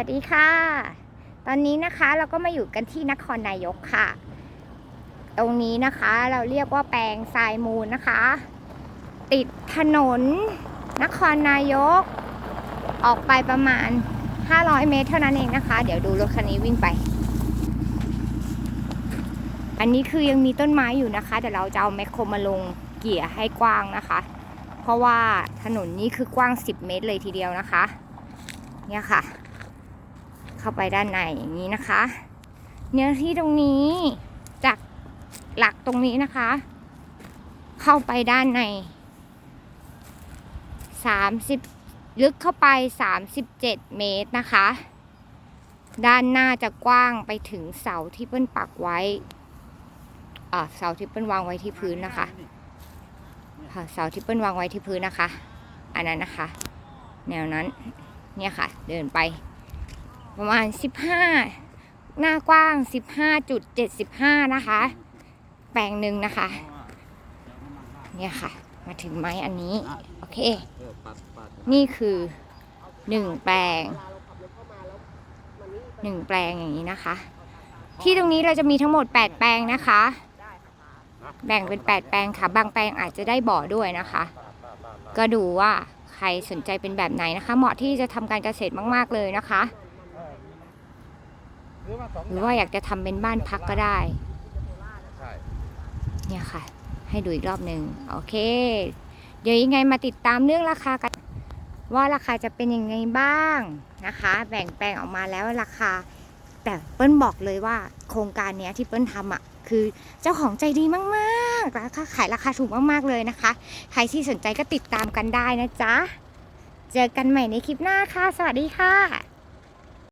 วัสดีค่ะ ตอนนี้นะคะเราก็มาอยู่กันที่นครนายกค่ะ ตรงนี้นะคะเราเรียกว่าแปลงทรายมูลนะคะ ติดถนนนครนายก ออกไปประมาณ 500 เมตรเท่านั้นเองนะคะ เดี๋ยวดูรถคันนี้วิ่งไป อันนี้คือยังมีต้นไม้อยู่นะคะ แต่เราจะเอาแมคโครมาลงเกี่ยให้กว้างนะคะ เพราะว่าถนนนี้คือกว้าง 10 เมตรเลยทีเดียวนะคะ เนี่ยค่ะ เข้าไปด้านในอย่างนี้นะคะ เนื้อที่ตรงนี้จากหลักตรงนี้นะคะ เข้าไปด้านใน30ลึกเข้าไป37เจ็ดเมตรนะคะ ด้านหน้าจะกว้างไปถึงเสาที่เปิ้ลปักไว้อ่าเสาที่เปิ้ลวางไว้ที่พื้นนะคะค่ะเสาที่เปิ้ลวางไว้ที่พื้นนะคะ อันนั้นนะคะ แนวนั้นเนี่ยค่ะ เดินไป ประมาณ 15 หน้ากว้าง 15.75 นะคะ แปลงหนึ่งนะคะ เนี่ยค่ะ มาถึงไม้อันนี้ โอเค นี่คือหนึ่งแปลงหนึ่งแปลงอย่างนี้นะคะ ที่ตรงนี้เราจะมีทั้งหมด 8 แปลงนะคะ แบ่งเป็น 8 แปลงค่ะ บางแปลงอาจจะได้บ่อด้วยนะคะ ก็ดูว่าใครสนใจเป็นแบบไหนนะคะ เหมาะที่จะทำการเกษตรมาก ๆ เลยนะคะ หรือว่าอยากจะทำเป็นบ้านพักก็ได้ใช่เนี่ยค่ะ ให้ดูอีกรอบหนึ่งโอเค เดี๋ยวยังไงมาติดตามเรื่องราคากัน ว่าราคาจะเป็นยังไงบ้างนะคะ แบ่งแปลงออกมาแล้วราคา แต่เปิ้ลบอกเลยว่าโครงการเนี้ยที่เปิ้ลทำอะคือเจ้าของใจดีมากๆราคาขายราคาถูกมากๆเลยนะคะ ใครที่สนใจก็ติดตามกันได้นะจ๊ะ เจอกันใหม่ในคลิปหน้าค่ะ สวัสดีค่ะ